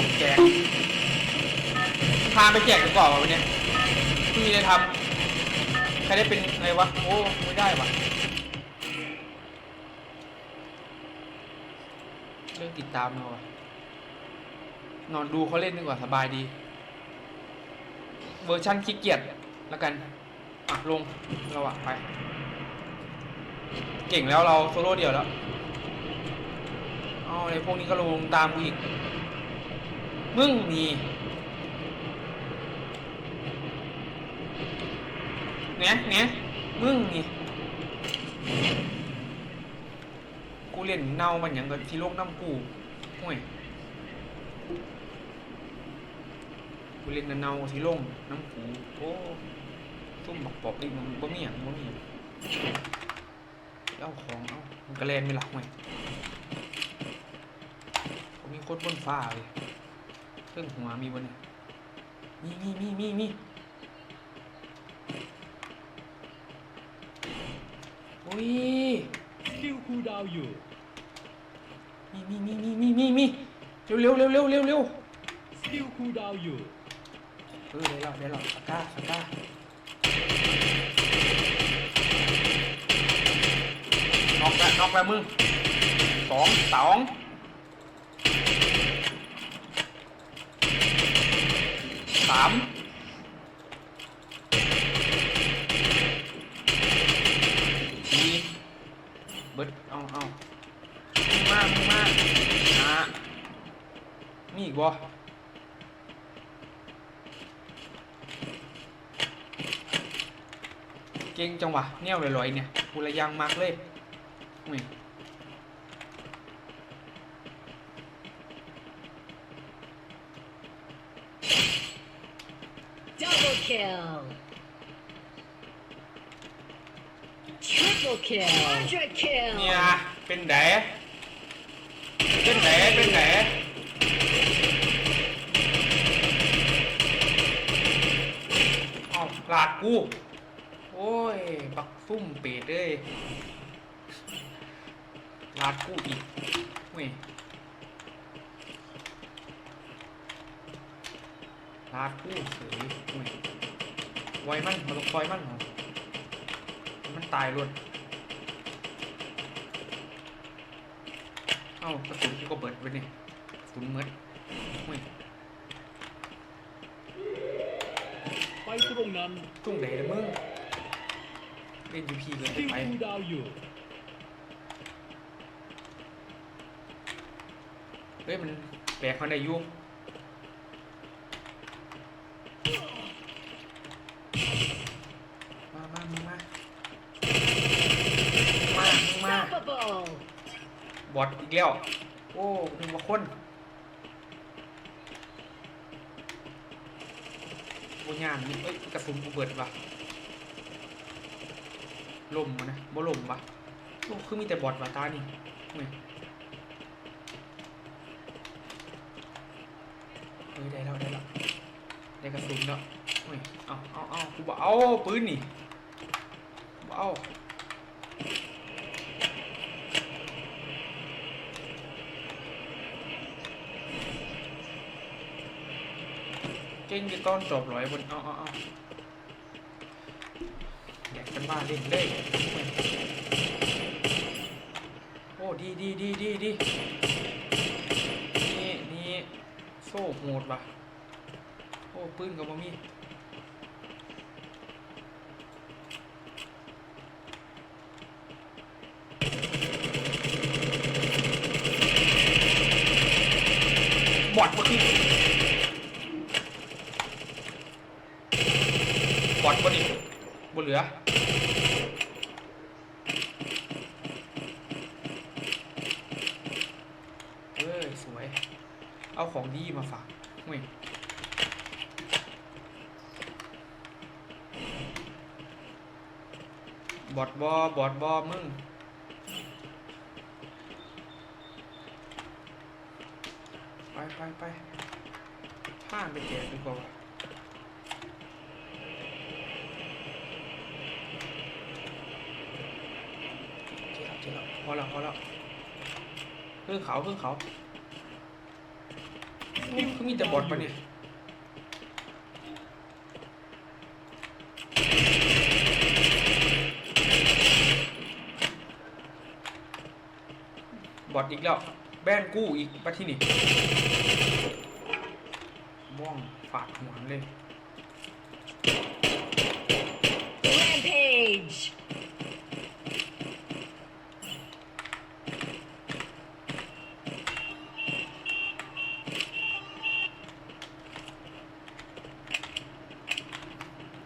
ผมแจกพาไปแจกดีกว่าวะวันเนี้ยพี่ได้ทำใครได้เป็นอะไรวะ โอ้ไม่ได้วะเรื่องติดตามเนาะวะนอนดูเขาเล่นดีกว่าสบายดี เวอร์ชั่นขี้เกียจแล้วกันอะลงเราอะไป เก่งแล้วเราโซโล่เดียวแล้วเอในพวกนี้ก็ลงตามกูอีก มึงนี่เนี่ยเนี่ยมึงนี่กูเล่นเน่ามันอย่างกับที่โลกน้ำกูห่วยกูเล่นเน่าที่โลกน้ำกูโอ้ซุ่มบักปอบนี่มันบ่มีอย่างบ่มีหยังเอาของเอามันกระเลนไม่หลักไหมเขามีโคตรบนฟ้าเลย รื่องหัวมีบนเนี่ยมีมีมีมีมีโอ้ยสกิลคูลดาวน์อยู่ มีมีมีมีมีมีมีเร็วเร็วเร็วเร็วเร็วเร็วสกิลคูลดาวน์อยู่เออได้แล้วได้แล้วสก้าสก้าน็อกแล้วน็อกแล้วมึงสองสอง สามสี่เบิดเอาเอามึงมามึงมาอะมีอีกบ่เก่งจังวะแนวลอยๆเนี่ยกูระยังมากเลยอุ้ย kill. Triple kill. Quadra kill. เนี่ยเป็นแดเป็นแดเป็นแดอ้าวลาดกู โอ้ย บักซุ่มเป็ดเอ้ยลาดกูอีกเว้ยลาดกูเสยเว้ย ไว้มันมันต้องคอยมันเหรอมันตายรวดเอ้ากระสุนกูก็เบิดไปนี่กระสุนเมิดหุ้ยไปตรงนั้นตุ้งไหนละมึงเล่นยูพีเกิสนกิลไปคูลดาวน์อยู่เฮ้ยมันแบกเขาได้อยุ่มามามามามามา Unstoppable. บอดอีกแล้ว โอ้มึงมาคนโอ้ยานนี่เอ้ยกระสุนกูเบิดว่ะลมวะนะบ่ลมวะโอ้คือมีแต่บอดวะตานี่เฮ้ยเฮ้ยได้แล้วได้แล้วได้กระสุนแล้วเฮ้ยเอาเอาเอากูบอกเอาปืนนี่กูบ่เอา เก่งจะต้อนจบร้อยบนเอาเอาเอาอยากกันบ้าเล่นเลยโอ้ดีดีดีดีดีนี่นี่โซ่โหดว่ะโอ้ปืนกับบ่มีบอดบ่คือ บอดบดิบนเหลือ เอ้ย สวย เอาของดีมาฝากเว้ยบอดบอบอดบอมึงไปไปไปผ่านไปแจกดีกว่าว่ะ เจ๊แล้ว เจ๊แล้วพอแล้วพอแล้วขึ้นเขาขึ้นเขานี่เขามีแต่บอทปะเนี่ยบอทอีกแล้ว แบนกู้อีกปะที่นี่บ้องฝาดหัวเลย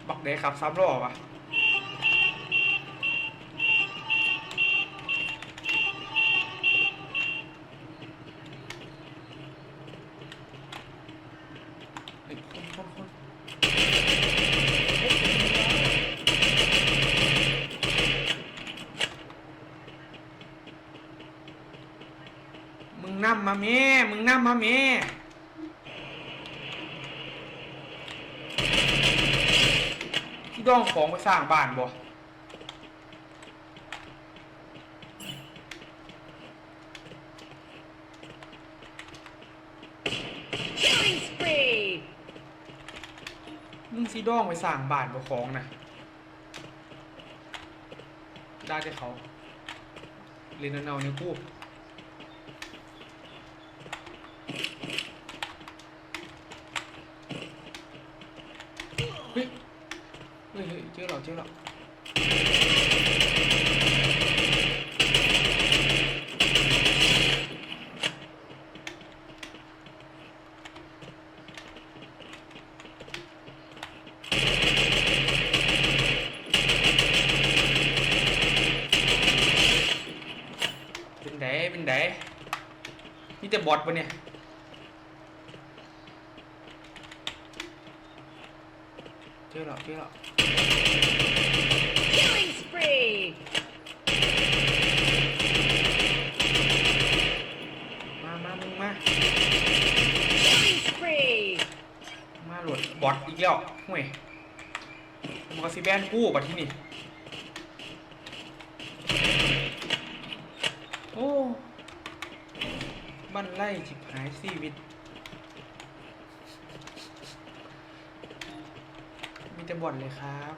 บักเดครับซ้ำรอบอะมึงนำมาเม่มึงนำมาเม่ ที่ต้องของไปสร้างบ้านบ่ Killing spree. มึงซีดองไปสร้างบ้านบ่ของนะได้แต่เขาเรียนเอาเนี่ยกูเฮ้ยเฮ้ ยเฮ้ยเจอแล้วเจอแล้วเป็นไดเป็นไดมีแต่บอทปะเนี่ยเจอแล้วเจอแล้ว Killing spree. มามามึงมา Killing spree. มาโหลดบอทอีก แล้วห่วยมันก็สิแบนกู้บัดที่นี่โอ้บันไล่จิบหายชีวิต มีแต่บอทเลยครับ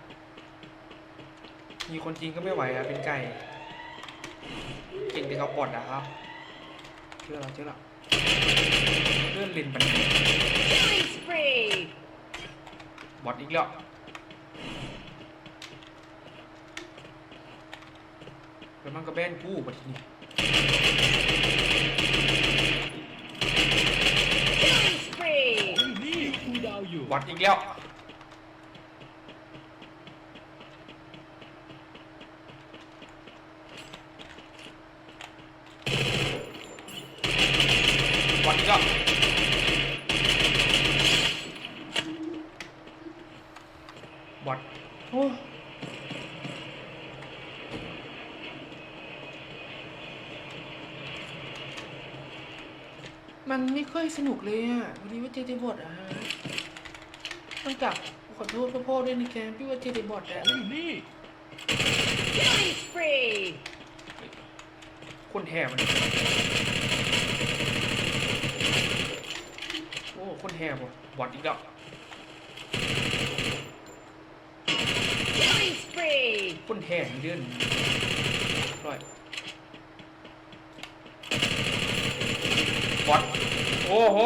มีคนจริงก็ไม่ไหวอะเป็นไก่ เก่งแต่กับบอทอะครับเชื่อเราเชื่อเราเลื่อนลินปันนี้ Killing spree. บอทอีกแล้วแล้วมันก็แบนกู้บัดทีนี้ Killing spree. อยู่นี่คูลดาวน์อยู่บอทอีกแล้วบอทอีกแล้วบอทโอ้ มันไม่ค่อยสนุกเลยอะวันนี้ว่าเจเจบอทอะฮะต้องกลับขอโทษพ่อๆด้วยนะแกพี่ว่าเจเจบอทอะอยู่นี่ Killing spree. คนแห่มัน โอ้ คนแห่บ่บอดอีกแล้ว Killing spree. คนแห่เดือนร้อย บอดโอ้โห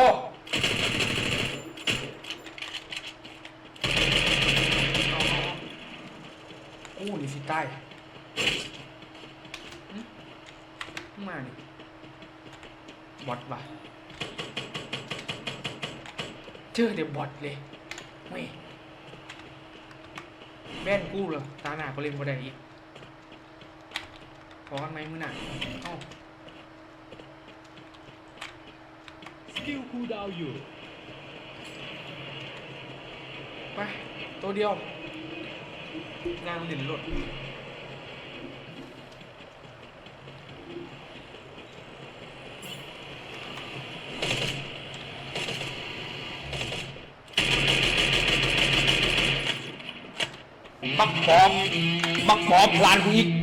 เอาเอาเอากู้นี่สิใต้มาดิบอดว่ะเจอเดี๋ยวบอดเลยเว้ยแม่นกู้เลยตาหนาก็เล่นบ่ได้อีกพอกันไหมมื้อหน่ะเอ้า กิลคูดาวอยู่ ไป ตัวเดียว นางหลินหลดบักบอมบักบอมพลานกูอีก